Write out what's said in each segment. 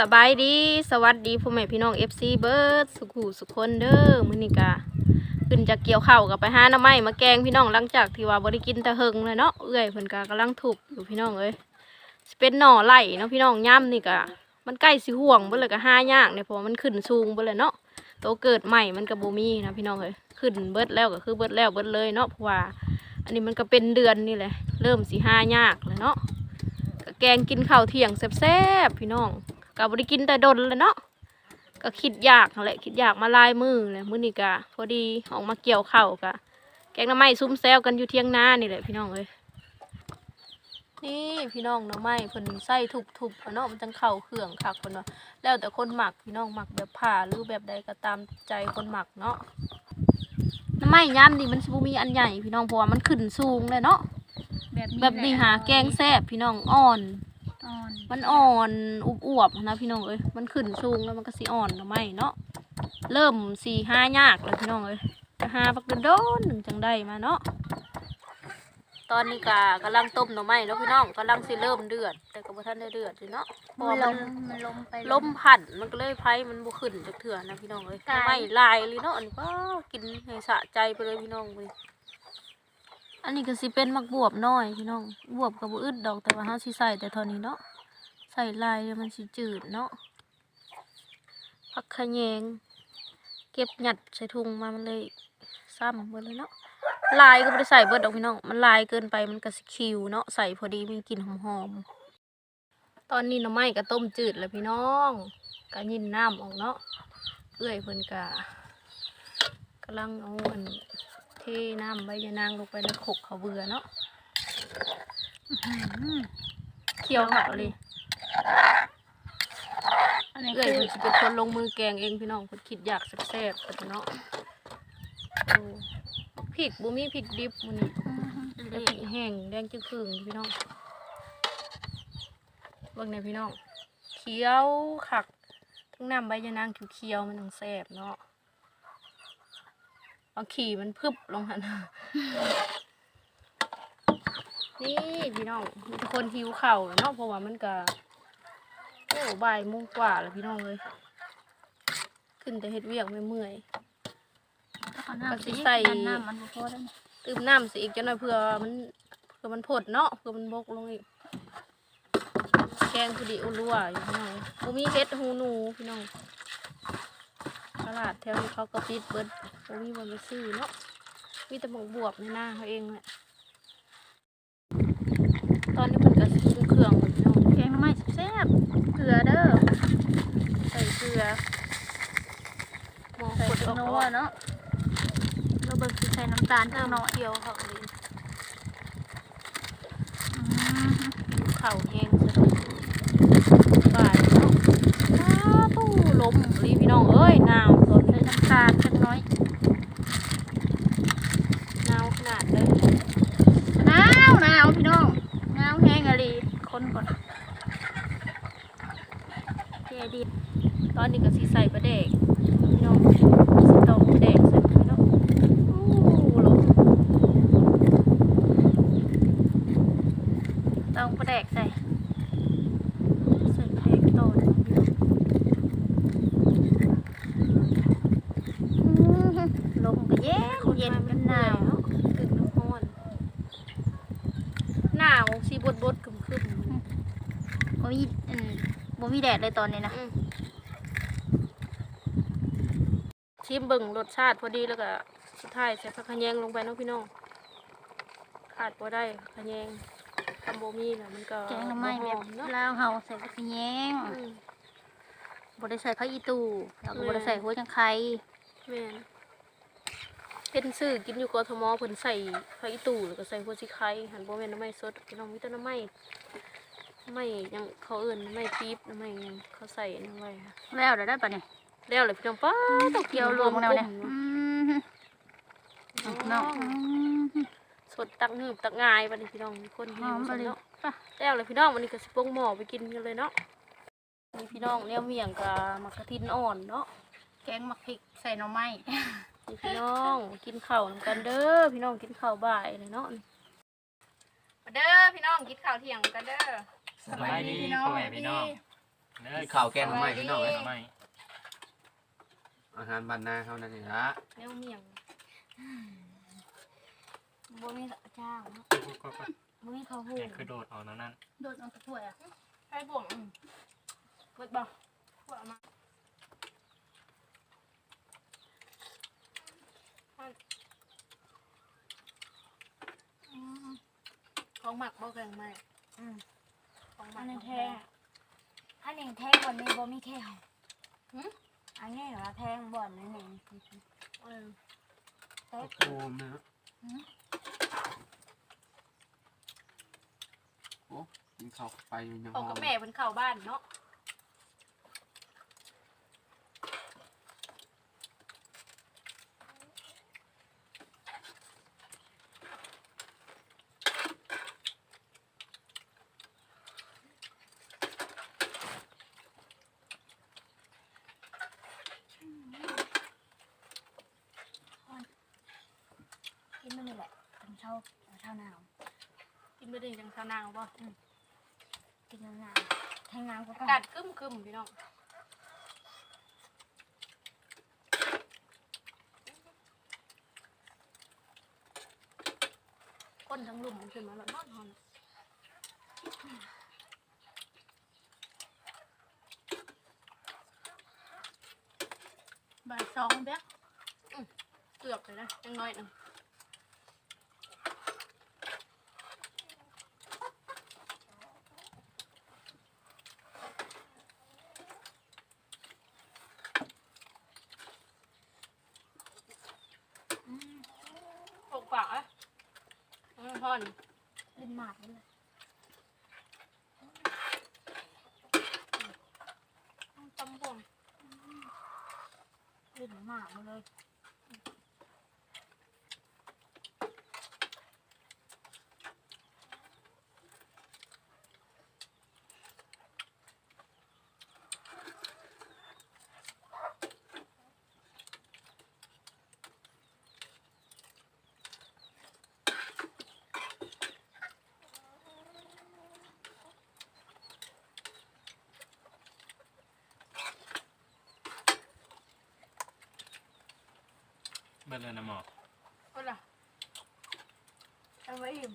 สบายดีสวัสดีพ่อแม่พี่น้อง FC เบิร์ดสุขูสุขคนเด้อมื้อนี้กะขึ้นจากเกี่ยวข้าวกับไปหาหน้ำไม้มาแกงพี่น้องหลังจากที่ว่าบ่ได้กินแต่เฮิงเลยเนาะเอื้อยเพิ่นกะกำลังถูกอยู่พี่น้องเอ้ยสิเป็นหน่อไล่เนาะพี่น้องย่ำนี่กะมันใกล้สิห่วงเบิ่เลยก็หายากเนี่ยเพราะมันขึ้นสูงเบิ่เลยเนาะโตเกิดใหม่มันก็บ่มีนะพี่น้องเอ้ยขึ้นเบิดแล้วก็คือเบิดแล้วเบิดเลยเนาะเพราะว่า อันนี้มันก็เป็นเดือนนี่แหละเริ่มสิหายากเลยเนาะแกงกินข้าวเที่ยงแซ่บๆพี่น้อง ก็บ่ได้กินแต่ดนเลยเนาะก็คิดอยากนั่นแหละคิดอยากมาลายมือเลยมื้อนี้ก็พอดีออกมาเกี่ยวข้าวกะแกงหน้ำไม้ซุ้มแซวกันอยู่เที่ยงนานี่แหละพี่น้องเอ้ยนี่พี่น้องหน้ำไม้เพิ่นใส่ทุบๆอะเนาะมันจังเข้าเครื่องคักเพิ่นว่าแล้วแต่คนหมักพี่น้องหมักแบบผ่าหรือแบบใดก็ตามใจคนหมักเนาะหน้ำไม้ยามนี่มันสิบ่มีอันใหญ่พี่น้องเพราะว่ามันขึ้นสูงเลยเนาะแบบนี้แบบนี้หละหาแกงแซ่บพี่น้องอ่อน อ่อนมันอ่อนอุบอวบๆนะพี่น้องเอ้ยมันขึ้นสูงแล้วมันก็สีอ่อนหรือไม่เนาะเริ่มสีห้ายากแล้วพี่น้องเอ้ยจะหาปักโดนๆหนึ่งจังได้มาเนาะตอนนี้กากำลังต้มหน่อไม้เนาะพี่น้องกำลังสิเริ่มเดือด แต่ก็บ่ทันได้เดือดอยู่เนาะเพราะมันว่าลมันมมันลมไปลมพัดมันก็เลยไผมันบ่ขึ้นจากเถื่อนะพี่น้องเอ้ยหตายน่อไม้ลายเลยเนาะอันนี้ก็กินให้สะใจไปเลยพี่น้องเว้ย อันนี้ก็สิเป็นมักบวบน้อยพี่น้องบวบกับบ่อึดดอกแต่ว่าเฮาสิใส่แต่เท่านี้เนาะใส่ลายเดี๋ยวมันสิจืดเนาะผักขะแยง เก็บหยัดใส่ถุงมามันเลยซ้ำหมดเลยเนาะลายก็ไม่ได้ใส่เบิดดอกพี่น้องมันลายเกินไปมันก็สิคิวเนาะใส่พอดีมีกลิ่นหอมๆตอนนี้น้ำไม้ก็ต้มจืดแล้วพี่น้องก็ยินน้ำออกเนาะเอื้อยเพิ่นกะกำลังเอาอัน ทน้ำใบยะนางลงไปในขกเขาวเบื่อเนาะอืมเคี่ยวหักเลย อันนี้เอ้ยคือเพิ่นสิเป็นคนลงมือแกงเองพี่น้องเพิ่นคิดอยากแซ่บๆแต่เนาะโอ้พริกบ่มีพริกดิบมื้อนี้แต่พริกแห้งแดงจึงครึ่งพี่น้องเบิ่งแหน่พี่น้องเขียวคักทั้งน้ำใบยะนางเขียวๆมันทั้งแซ่บเนาะ เอาขี่มันพึบลงหั่นนี่พี่น้องมีแต่คนหิวข้าวเนาะเพราะว่ามันก็โอ้บ่ายโมงกว่าแล้วพี่น้องเลยขึ้นแต่เฮ็ดเวียกไม่เมื่อยเอาน้ำก็สิสิใส่ใส่น้ำมันบ่พอได้ตื่มน้ำสิอีกจังหน่อยเพื่อมันเพื่อมันผดเนาะเพื่อมันบกลงอีกแกงคือดีอุลัวอยู่พี่น้องบ่มีเฮ็ดหูหนูพี่น้องต ลาดแถวนี้เขาก็ปิดเบิดบ่มีวันไปซื้อเนาะมีแต่หมกบวบในหน้าเขาเองแหละตอนนี้เพิ่นก็สิปรุงเครื่องมดพี่น้องแกงน้ำไม้แซ่บเกลือเด้อใส่เกลือหมอใส่กดออกนัวเนาะแล้วเบิ่งสิใส่น้ำตาลน้ข้างนอกำเคี่ยวเขาเลยอืมข้าวแห้งสะดวกบ่ายเนาะตู้ลมรีพี่น้องเอ้ยหนาวสด ใส่น้ำตาลจักหน้อย หนาวขนาดเลย หนาวหนาวพี่น้องหนาวแห้งอะลีคนก่อนเจดี ต อนนี้ก็สิใส่ปลาแดกพี่น้องสิตอกปลาแดกใส่พี่น้องอู้ลมต้องประแดกใส่ใส่ปลาแดกต่อเลยพี่น้องอืมลมก็เย็นเย็นเป็นหนาวเนาะกึ่งน้ำร้อนหนาวสีบดบดๆคึมคึมๆบ่มีอืมบ่มีแดดเลยตอนนี้นะ อืม ชิมเบิ่งรสชาติพอดีแล้วก็สุดท้ายใส่ผักขะแยงลงไปเนาะพี่น้องขาดบ่ได้ผักขะแยงทำโบมีน่ะมันก็แกงหน้ำไม้หแบอบมเนาะลาวเฮาใส่ผักขะแยงอืมบ่ได้ใส่ผักอีตูแล้วก็แม่บ่ได้ใส่หัวจังไคแม่นเป็นซื้อกินอยู่กทมเพิ่นใส่ผักอีตู่แล้วก็ใส่หัวสิไข่หันบ่แม่นน้ำไม้สดพี่น้องมีแต่น้ำไม้น้ำไม้หยังเขาเอิ้นน้ำไม้ปี๊บน้ำไม้หยังเขาใส่อันนั้นไว้ค่ะแล้วได้ได้ปะเนี่ย แล้วเลยพี่น้องป้าต้องเกี่ยวรวมแล้วเนี่ยกลอืมมเนาะอืมสดตักหืบตักงายวันนี้พี่น้องคนหหิอวมสไปดเลยเนาะป่ะแล้วเลยพี่น้องวันนี้ก็สิปรุงหม้อไปกินกันเลยเนาะนี่พี่น้องเนี่ยเมียงกับมักกะทินอ่อนเนาะแกงมักพริกใส่หน่อไม้นี่พี่น้องกินข้าวนำกันเด้อพี่น้องกินข้าวบ่ายเลยเนาะมาเด้อพี่น้องกินข้าวเที่ยงกันเด้อสบายดีพ่อแม่พี่น้องเลกิยนข้าวแกงมาใหม่พี่น้องเอ้ยทำไม อาหารบ้านนาเขานั่นเองละแนวเมียงบ่มีจ้างเนาะพูดก็ก็บ่มีข้าวหูเนี่ยคือโดดออกแล้วนั่นโดดเอาตะถ้วยอะให้บ่วงอืมเบิดบ่บ่เอามาของหมักบ่แกงไหมอืมของหมัอักนนี้ของแท้อันนี้แท้บ่อนนี้บ่มีแค่หึอั นนี้เหรอแทงบ่อนนี่นี่เออเต๊ะโอ้นะโอ้กินข้าวไปอยู่ในขห้อองงกับแม่เพิ่นเข้าบ้านเนาะ กินมันนี่แหละถึง เช้าเช้าหนาวกินบ่ได้จังซาวนางบ่กินหนาวแทงน้ำก็อากาศครึมๆพี่น้องคนทั้งลุ่มมันขึ้นมาแล้วนอนนอนบ่ายสองเด้อเกือบเลยนะยังน้อยหนึงหกปากอะ อนเป็นหมาดเลยตำบงเป็นหมาดเลย บิดเลยนะหมอก็ล่ะเอาไว้อิ่ม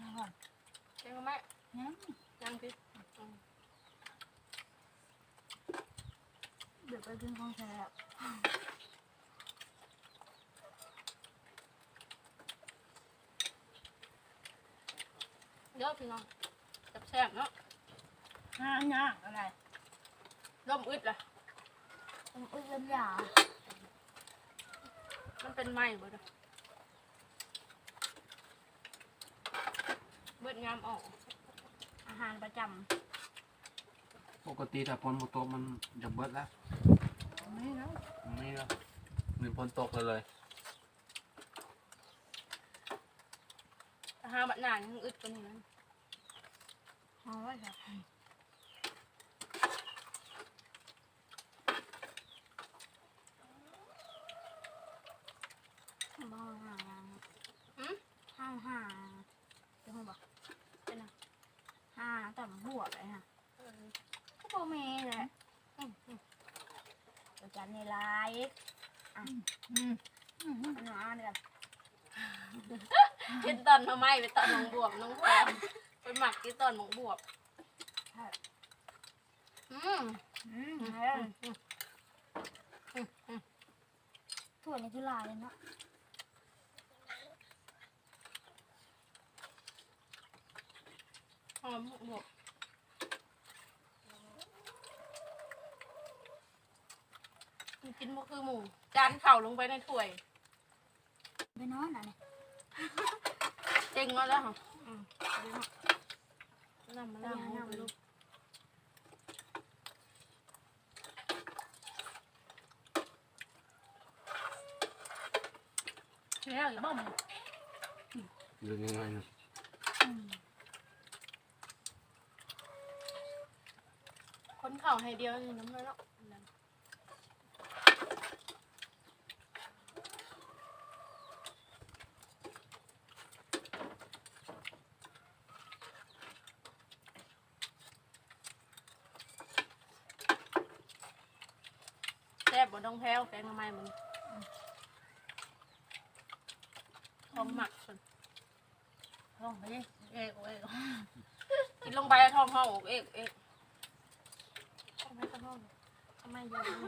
นะก่อนเจ้าแม่ยังยังพี่เดี๋ยวไปกินของแซ่บเยอะพี่น้องแซ่บๆเนาะห้างยากอะไร ร่มอึดล่ะ ต้องอุ้ยลำยามันเป็นไม้บ่เด้อเบิดงามออก อาหารประจปกติถ้าฝนบ่ตกมันจะเบิดแล้วำไม่แล้วไม่แล้วมีฝนตกเลยเลยอาหารบัดหนานยังอึดกว่านี้นะเอาไว้ค่ะบ้าห่าง หืม ห้างห่างจะพูดบอก เป็นอะ ห่าแต่บวกเลยค่ะ เออ ก็บ่มีแหละอืมอืมเดี๋ยวจันใน ไลฟ์อะอืมอืมอันนั้นอ่านกันเห็นตอนมาไหม้ไปตอนหนองบวบน้องแซมไปหมักที่ตอนหนองบวบอืมอืมเออถั่วนี่คือลายเลยเนาะหอมบวบกิ นบ่คือหมูจานเข่าลงไปในถ้วยไปนอนอะเนี่ยเจ๊งมาแล้วเหรออืมน้ำมาล้างมือไปลูกแล้วอย่าบ้อมหรือยังไงนะคนเข่าให้เดียวนี่น้ำมันเนาะ บ่ต้องแพ้วแกงทำไมมึงของหมักส่วนลงไปดิเอกเอกกินลงไปแล้วท้องห้องอกเอกเอกทำไมท้องห้องทำไมเยอะจัง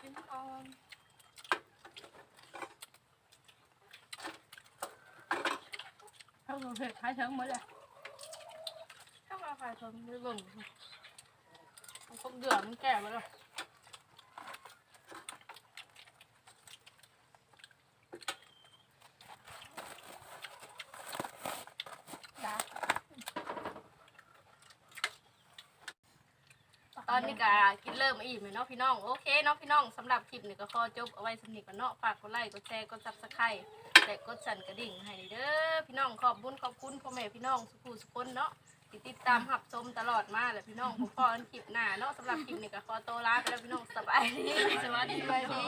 กินอ่อน เข้าเผ็ดขายเชิงหมดเลย ถ้ามาขายทนไม่เบิ่งมันก็เดือดมันแก่ไปแล้วจ้ตอนนี้ก็กินเริ่มอิ่มเลยเนาะพี่น้อง โอเคเนาะพี่น้องสำหรับคลิปนี้ก็ขอจบเอาไว้สนิทกันเนาะฝากกดไลค์กดแชร์กดซับสไครต์ และกดสั่นกระดิ่งให้เด้อพี่น้องขอบบุญขอบคุณพ่อแม่พี่น้องสุขุสุขคนเนาะที่ติดตามหับชมตลอดมาแหละพี่น้องผมพอคลิปหน้าเนาะสำหรับคลิปนี้ก็ขอตัวลาไปแล้วพี่น้องสบายดีสวัสดีไปดี